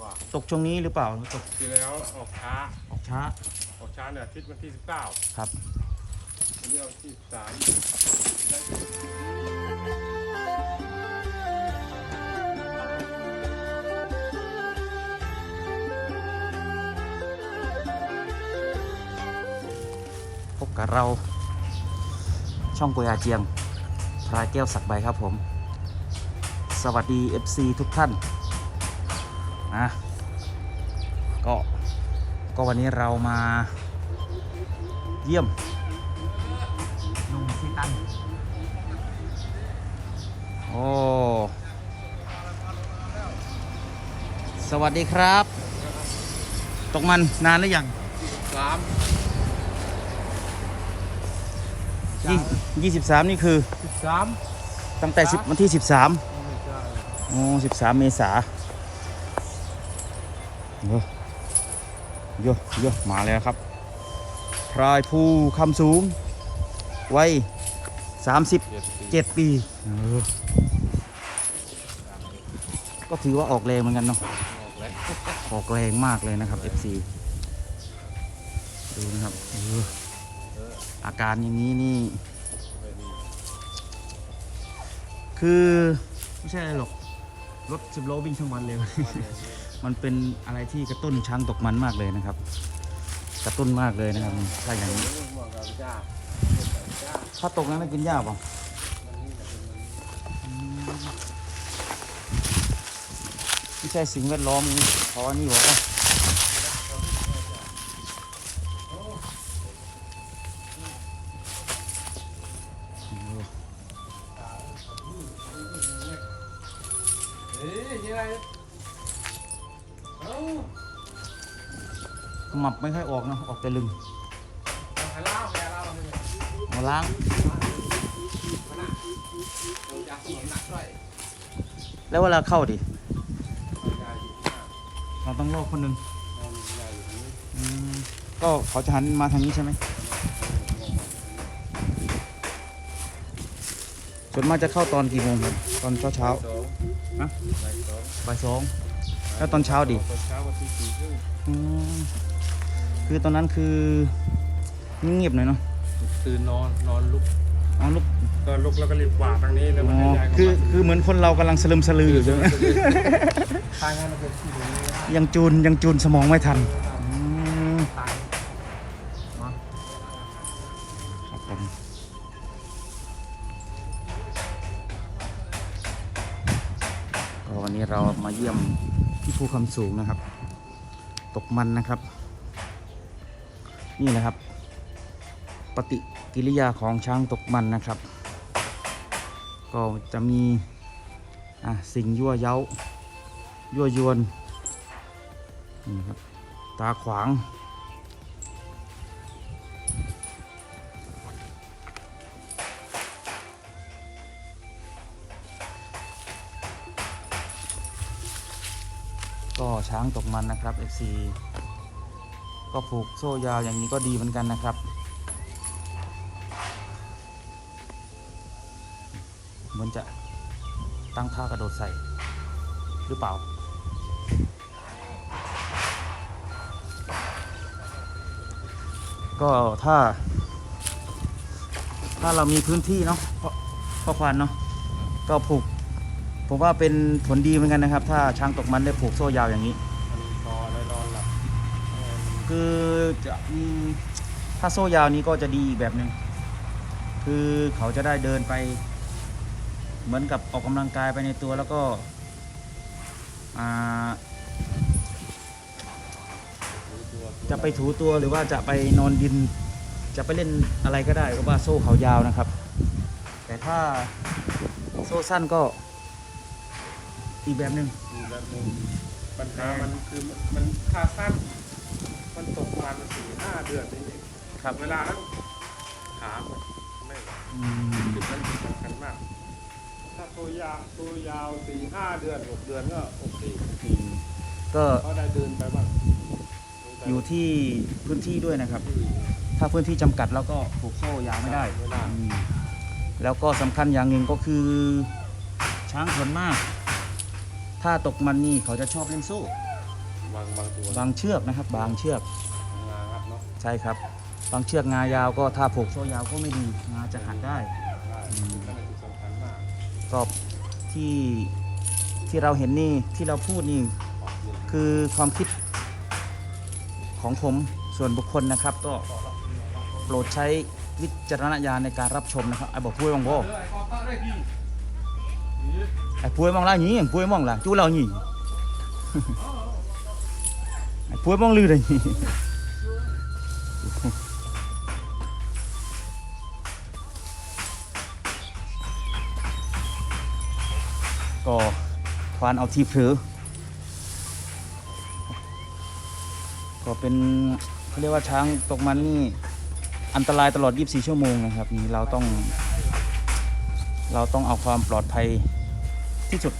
กว่าตกช่วงนี้หรือเปล่าตกที่แล้วออกช้าออกช้าออกช้าเนี่ยอาทิตย์วันที่สิบเก้าครับวันนี้วันที่สามพบกับเรา ช่องกุยอาเจียงพรายแก้วสักใบครับผม สวัสดี FC ทุกท่าน นะก็ก็วันนี้เรามาเยี่ยมนุ่มซีตันโอ้สวัสดีครับ ตกมันนานหรือยังสามยี่ยี่สิบสามนี่คือสิบสามตั้งแต่สิบวันที่สิบสามไม่ใช่โอ้สิบสามเมษา โยโยโยมาแล้วครับพรายภูคำสูง วัยสามสิบเจ็ดปีเจ็ดปีเออก็ถือว่าออกแรงเหมือนกันเนาะออกแล้วออกแรงมากเลยนะครับ FC ดูนะครับเอออาการอย่างนี้นี่ไม่ดีคือ ไม่ใช่อะไรหรอก รถสิบล้อวิ่งทั้งวันเลย มันเป็นอะไรที่กระตุ้นช้างตกมันมากเลยนะครับ กระตุ้นมากเลยนะครับถ้าอย่างนี้เหมาะกับจ้าจ้าถ้าตกนั้นไม่กินหญ้าป่าไม่ใช่สิ่งแวดล้อมนี่เพราะว่านี่บอกว่าเอเฮ้ยยังไง ขมับไม่ค่อยออกนะออกแต่ลึงใครเล่าใครเล่าใช่ไหมมาล้างแล้วเวลาเข้าดิ เราต้องลอกคนหนึ่งก็เขาจะหันมาทางนี้ใช่ไหมส่วนมากจะเข้าตอนกี่โมงครับ ตอนเช้าเช้าสองๆฮะบ่ายสองบ่ายสอง แล้วตอนเช้าดิตอนเช้าวันที่สี่ครึ่งอืมคือตอนนั้นคือเงียบๆหน่อยเนาะตื่นนอนนอนลุกอ๋อลูกก็ลุกแล้วก็รีบกวาดทางนี้แล้วอ๋มันอให้ยายเข้าคือมาคือเหมือนคนเรากำลังสลึมสลืออยู่ใช่ไหม ทางนั้นมันเป็นที่ตรงนี้นะยังจูนยังจูนสมองไม่ทันอืมตายครับผมก็วันนี้เรามาเยี่ยม คู่คำสูงนะครับ ตกมันนะครับ นี่นะครับ ปฏิกิริยาของช้างตกมันนะครับ ก็จะมีอะสิ่งยั่วเย้ายั่วยวนนี่ครับตาขวาง ช้างตกมันนะครับ FC ก็ผูกโซ่ยาวอย่างนี้ก็ดีเหมือนกันนะครับ เหมือนจะตั้งท่ากระโดดใส่หรือเปล่า ก็ถ้า ถ้าเรามีพื้นที่เนาะพ่อพ่อควานเนาะก็ผูก ผมว่าเป็นผลดีเหมือนกันนะครับ ถ้าช้างตกมันได้ผูกโซ่ยาวอย่างนี้ มันพอได้นอนหลับคือจะอืมถ้าโซ่ยาวนี้ก็จะดีอีกแบบหนึ่งคือเขาจะได้เดินไป เหมือนกับออกกำลังกายไปในตัวแล้วก็อ่ารู้ตัวจะไปถูตัวหรือว่าจะไปนอนดิน จะไปเล่นอะไรก็ได้ก็ว่าโซ่เขายาวนะครับ แต่ถ้าโซ่สั้นก็ อีกแบบหนึ่งมีแบบหนึงปัญหามันคือมันมันค่าสั้น มันตกประมาณสี่ห้าเดือนนี่เองครับเวลานั้นขามันไม่ไหวอืมจุดนั้นสำคัญมาก ถ้าตัวยาวตัวยาวสี่ห้าเดือนหกเดือนก็โอเคอืมก็เขาได้เดินไปบ้างอยู่ที่พื้นที่ด้วยนะครับที่ถ้าพื้นที่จำกัดแล้วก็ผูกโซ่ยาวไม่ได้ไม่ได้อืมแล้วก็สำคัญอย่างหนึ่งก็คือช้างส่วนมาก ถ้าตกมันนี่เขาจะชอบเล่นโซ่บางบางตัวบางเชือกนะครับ บางเชือกงาครับเนาะใช่ครับ บางเชือกงายาวก็ถ้าผูกโซ่ยาวก็ไม่ดีงาจะหักได้ ได้อืม นั่นเป็นจุดสำคัญมากก็ที่ที่เราเห็นนี่ที่เราพูดนี่ ออกเย็นคือความคิดของผมส่วนบุคคลนะครับ ก็โปรดใช้วิจารณญาณในการรับชมนะครับไอ้บอกพูดบ้างบ่เออไอ้คอต้าได้พี่นี่ ไอ้พูดบ้างล่ะนี่พูดบ้างล่ะจู้เรานี่ไอ้พูดบ้างลือเลยนี่ก็ควานเอาที่เผลอก็เป็นเขาเรียกว่าช้างตกมันนี่อันตรายตลอด 24 ชั่วโมงนะครับนี่เราต้อง เราต้องเอาความปลอดภัย ที่สุด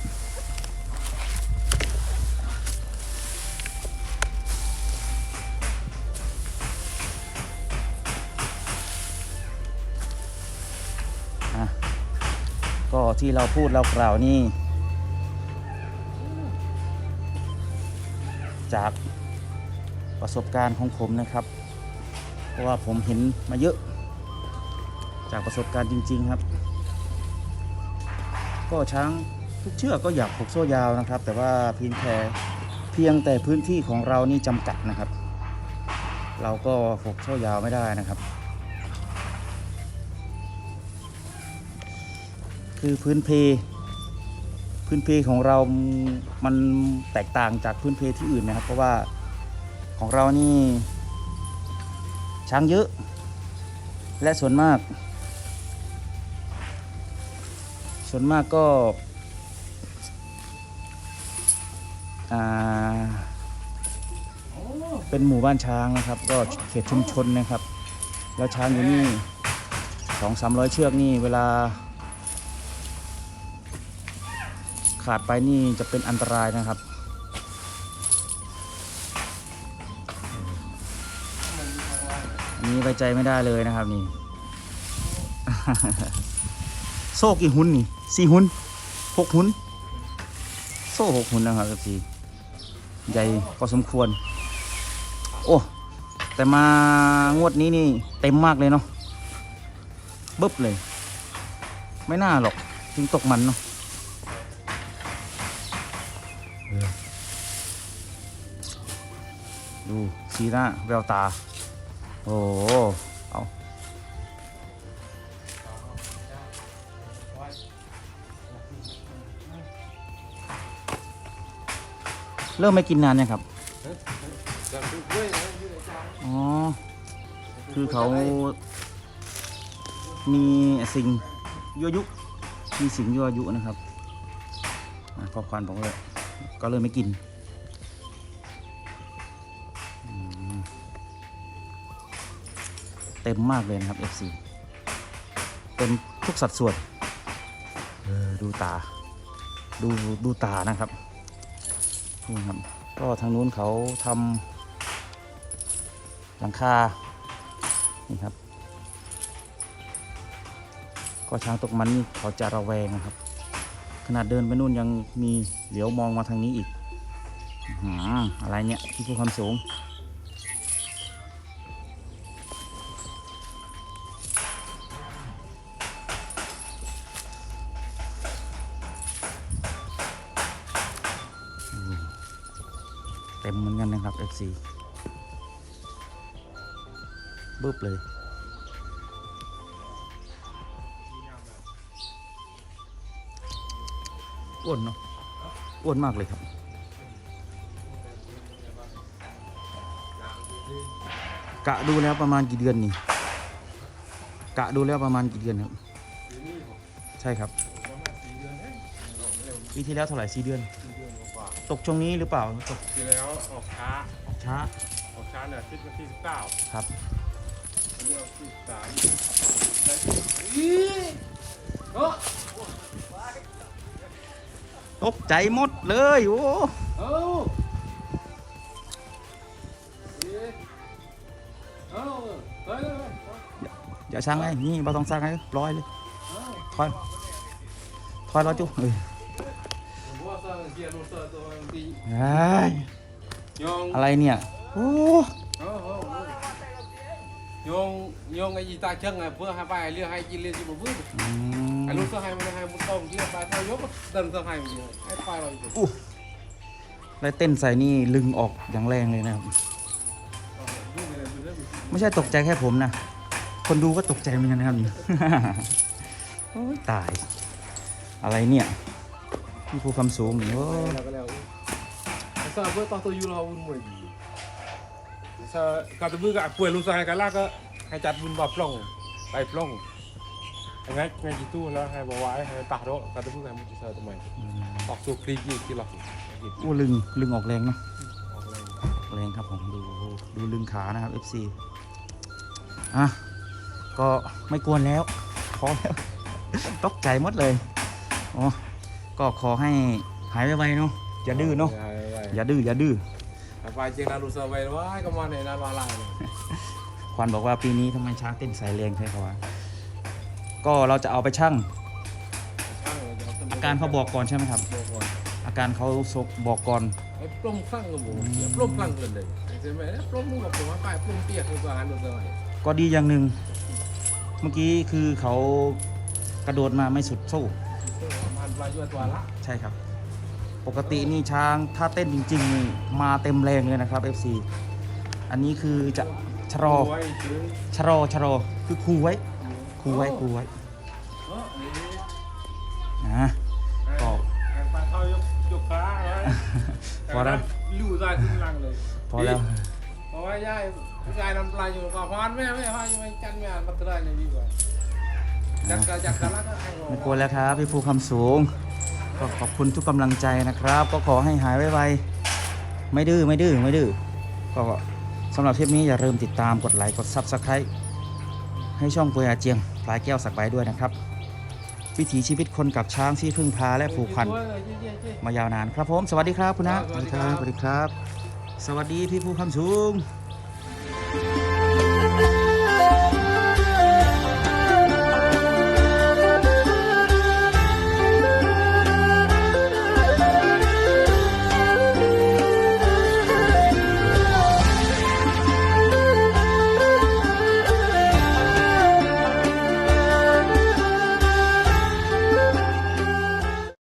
อะก็ที่เราพูดเรากล่าวนี่ จากประสบการณ์ของผมนะครับ เพราะว่าผมเห็นมาเยอะ จากประสบการณ์จริง ๆครับ ก็ช้าง ทุกเชือกก็อยากผูกโซ่ยาวนะครับ แต่ว่าเพียงแค่เพียงแต่พื้นที่ของเรานี่จำกัดนะครับ เราก็ผูกโซ่ยาวไม่ได้นะครับ คือพื้นเพ พื้นเพของเรา มันแตกต่างจากพื้นเพที่อื่นนะครับ เพราะว่าของเรานี่ช้างเยอะ และส่วนมาก ส่วนมากก็ เป็นหมู่บ้านช้างนะครับ ก็เขตชุมชนนะครับ แล้วช้างอยู่นี่สองสามร้อยเชือกนี่เวลา ขาดไปนี่จะเป็นอันตรายนะครับอันนี้ไว้ใจไม่ได้เลยนะครับนี่ โซ่กี่หุ่นนี่สี่หุ่นหกหุ่นโซ่หกหุ่นนะครับพี่ ใหญ่พอสมควร โอ้ แต่มางวดนี้นี่เต็มมากเลยเนาะบึ๊บเลย ไม่น่าหรอกถึงตกมันเนาะดูสีหน้าแววตา โอ้เอา เริ่มไม่กินนานยังครับ อ๋อ คือเขามีสิ่งยั่วยุ มีสิ่งยั่วยุนะครับอะพอควันผมเลยก็เลยไม่กิน เต็มมากเลยนะครับ FC เต็มทุกสัดส่วนเออดูตา ดูดูตานะครับ นี่ครับก็ทางนู้นเขาทำหลังคานี่ครับ ก็ช้างตกมันนี่เขาจะระแวงนะครับ ขนาดเดินไปนู่นยังมีเหลียวมองมาทางนี้อีกออะไรเนี่ยที่ภูความสูง นกันนะครับ FC บึ้บเลย อ้วนเนาะ อ้วนมากเลยครับ กะดูแล้วประมาณกี่เดือนนี่ กะดูแล้วประมาณกี่เดือนครับ ใช่ครับ ปีที่แล้วเท่าไหร่สี่เดือน ตกช่วงนี้หรือเปล่าตกทีแล้วออกช้า ช้า ออกช้าเนี่ยทิศวันที่สิบเก้าครับวันนี้ออกที่สิบสามได้ตกใจหมดเลยโอ้เอ้าเอ้าเฮ้ยอย่าช่างไงนี่เราต้องสร้างไงร้อยเลยถอยถอยร้อยจุ๊เอ้ย ผมว่าสร้าง เกียร์โรเซอร์ตัวดีเอ้ยโยงอะไรเนี่ยโอ้โอ้โหโยงโยงไอ้ยีตาเชิงไงเพื่อให้ไปเรื่องให้กินเรื่องที่บ่พื้นอืมไอ้ลูกเสื้อให้มันให้มันต้มที่ไปเท่ายกเดินเสื้อให้มันอยู่ให้ไปเราอยู่อู้แล้วเต้นใส่นี่ลึงออกอย่างแรงเลยนะครับยุ่งอะไรเรื่องไม่ใช่ตกใจแค่ผมนะ คนดูก็ตกใจเหมือนกันนะครับ โอ้ยตาย อะไรเนี่ย พี่ภูคำสูงนี่โอ้ยแล้วก็แล้วซาเพื่อต่อตัวอยู่เราวุ่นวายดีซาการตะบื้อกับป่วยลูกเสื้อให้กันล่าก็ให้จัดบุญบ่ปล้องไปปล้องไงไงจีตู้แล้วให้บอกไว้ให้ตาโรการตะบื้อให้มันจะเสื้อทำไมออกสู่คลิปยี่กี่หลอกโอ้ลึงลึงออกแรงเนาะออกแรงครับผมดูดูลึงขานะครับ FC อะก็ไม่กวนแล้วพอแล้วตกใจหมดเลยอ๋อ ก็ขอให้หายไวๆเนาะอย่าดื้อเนาะอย่าดื้ออย่าดื้อไปเจงนาลูเซอร์ไว้ว่าก็มาในนาบาลายควันบอกว่าปีนี้ทำไมช้างเต้นสายแรงใช่เขาวะก็เราจะเอาไปชั่งอาการเขาบอกก่อนใช่ไหมครับบอกก่อนอาการเขาบอกก่อนไอ้ปล้มคลั่งกับหมูปล้มคลั่งเลยเลยใช่ไหมปล้มมึงกับผมว่าไปปล้มเปียกคือการลูเซอร์ไว้ก็ดีอย่างหนึ่งเมื่อกี้คือเขากระโดดมาไม่สุดสู้ มันปลาอยู่ตัวละใช่ครับ ปกตินี่ช้างถ้าเต้นจริงๆนี่มาเต็มแรงเลยนะครับ FC อันนี้คือจะชะลอไว้ถึงชะลอชะลอคือคูไว้คูไว้คูไว้นะปลาเข้ายกยกขาลู่ได้ขึ้นลังเลยพอแล้ว เพราะว่ายายยายน้ำปลาอยู่กับพานแม่แม่พานอยู่ไม่จันแม่มาตรายในดีกว่า จัดการจัดการแล้วก็ให้ไม่กลัวแล้วครับ พี่ภูคำสูง ก็ขอบคุณทุกกำลังใจนะครับ ก็ขอให้หายไวๆไม่ดื้อไม่ดื้อไม่ดื้อก็สำหรับคลิปนี้อย่าลืมติดตามกดไลค์กด Subscribe ให้ช่องปุยอาเจียงพลายแก้วสักใบด้วยนะครับ วิถีชีวิตคนกับช้างที่พึ่งพาและผูกพัน มายาวนานครับผม สวัสดีครับคุณนะสวัสดีครับ สวัสดีครับ สวัสดีพี่ภูคำสูง